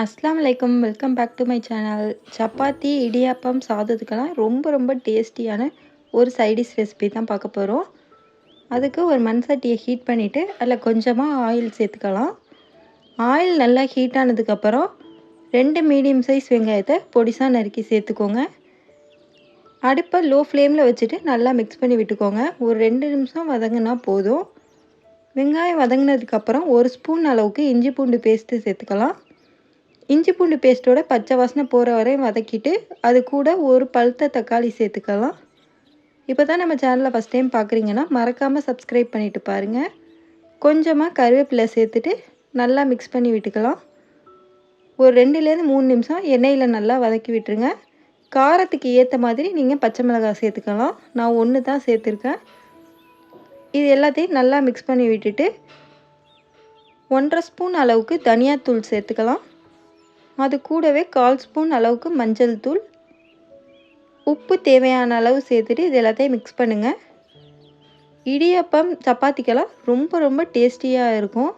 அஸ்லாம் வலைக்கம் welcome back to my channel chapati idiyappam சாதத்துக்கெல்லாம் ரொம்ப ரொம்ப டேஸ்டியான ஒரு சைடிஷ் ரெசிபி தான் பார்க்க போகிறோம் அதுக்கு ஒரு மண் சட்டியை ஹீட் பண்ணிவிட்டு அதில் கொஞ்சமாக ஆயில் சேர்த்துக்கலாம். ஆயில் நல்லா ஹீட் ஆனதுக்கப்புறம் ரெண்டு மீடியம் சைஸ் வெங்காயத்தை பொடிசாக நறுக்கி சேர்த்துக்கோங்க. அடுப்பை லோ ஃப்ளேமில் வச்சுட்டு நல்லா மிக்ஸ் பண்ணி விட்டுக்கோங்க. ஒரு ரெண்டு நிமிஷம் வதங்கினா போதும். வெங்காயம் வதங்கினதுக்கப்புறம் ஒரு ஸ்பூன் அளவுக்கு இஞ்சி பூண்டு பேஸ்ட்டு சேர்த்துக்கலாம். இஞ்சி பூண்டு பேஸ்ட்டோட பச்சை வாசனை போகிற வரையும் வதக்கிட்டு அது கூட ஒரு பழுத்த தக்காளி சேர்த்துக்கலாம். இப்போ தான் நம்ம சேனலில் ஃபஸ்ட் டைம் பார்க்குறீங்கன்னா மறக்காமல் சப்ஸ்கிரைப் பண்ணிவிட்டு பாருங்கள் கொஞ்சமாக கருவேப்பிலை சேர்த்துட்டு நல்லா மிக்ஸ் பண்ணி விட்டுக்கலாம். ஒரு ரெண்டுலேருந்து மூணு நிமிஷம் எண்ணெயில் நல்லா வதக்கி விட்டுருங்க. காரத்துக்கு ஏற்ற மாதிரி நீங்கள் பச்சை மிளகாய் சேர்த்துக்கலாம். நான் ஒன்று தான் சேர்த்துருக்கேன். இது எல்லாத்தையும் நல்லா மிக்ஸ் பண்ணி விட்டுட்டு ஒன்றரை ஸ்பூன் அளவுக்கு தனியாத்தூள் சேர்த்துக்கலாம். அது கூடவே கால் ஸ்பூன் அளவுக்கு மஞ்சள் தூள். உப்பு தேவையான அளவு சேர்த்துட்டு இது எல்லாத்தையும் மிக்ஸ் பண்ணுங்கள் இடியப்பம் சப்பாத்திக்கெல்லாம் ரொம்ப ரொம்ப டேஸ்டியாக இருக்கும்.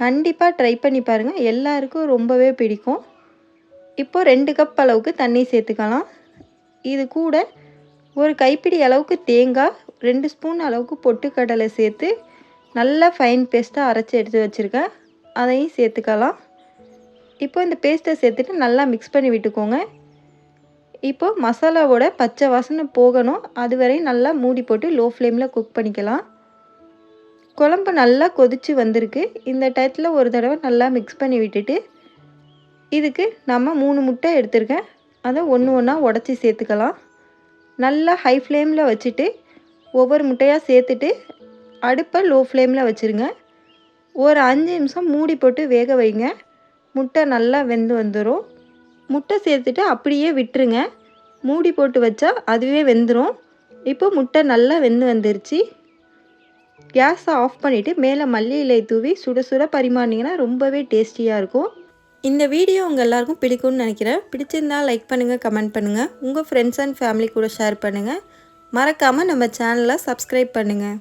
கண்டிப்பாக ட்ரை பண்ணி பாருங்கள் எல்லாருக்கும் ரொம்பவே பிடிக்கும். இப்போது ரெண்டு கப் அளவுக்கு தண்ணி சேர்த்துக்கலாம். இது கூட ஒரு கைப்பிடி அளவுக்கு தேங்காய் ரெண்டு ஸ்பூன் அளவுக்கு பொட்டுக்கடலை சேர்த்து நல்லா ஃபைன் பேஸ்ட்டாக அரைச்சி எடுத்து வச்சுருக்கேன். அதையும் சேர்த்துக்கலாம். இப்போ இந்த பேஸ்ட்டை சேர்த்துட்டு நல்லா மிக்ஸ் பண்ணி விட்டுக்கோங்க. இப்போ மசாலாவோட பச்சை வாசனை போகணும். அது வரையும் நல்லா மூடி போட்டு லோ ஃப்ளேமில் குக் பண்ணிக்கலாம். குழம்பு நல்லா கொதித்து வந்திருக்கு. இந்த டயத்தில் ஒரு தடவை நல்லா மிக்ஸ் பண்ணி விட்டுட்டு இதுக்கு நம்ம மூணு முட்டை எடுத்திருக்கேன். அதை ஒன்று ஒன்றா உடச்சி சேர்த்துக்கலாம். நல்லா ஹை ஃப்ளேமில் வச்சுட்டு ஒவ்வொரு முட்டையாக சேர்த்துட்டு அடுப்பை லோ ஃப்ளேமில் வச்சுருங்க. ஒரு அஞ்சு நிமிஷம் மூடி போட்டு வேக வைங்க. முட்டை நல்லா வெந்து வந்துடும் முட்டை சேர்த்துட்டு அப்படியே விட்டுருங்க. மூடி போட்டு வச்சா அதுவே வெந்துடும் இப்போ முட்டை நல்லா வெந்து வந்துருச்சு. கேஸை ஆஃப் பண்ணிவிட்டு மேலே மல்லி இலை தூவி சுட சுட பரிமாறினீங்கன்னா ரொம்பவே டேஸ்டியாக இருக்கும். இந்த வீடியோ உங்கள் எல்லாருக்கும் பிடிக்கும்னு நினைக்கிறேன். பிடிச்சிருந்தால் லைக் பண்ணுங்கள் கமெண்ட் பண்ணுங்கள் உங்கள் ஃப்ரெண்ட்ஸ் அண்ட் ஃபேமிலி கூட ஷேர் பண்ணுங்கள் மறக்காமல் நம்ம சேனலை சப்ஸ்கிரைப் பண்ணுங்கள்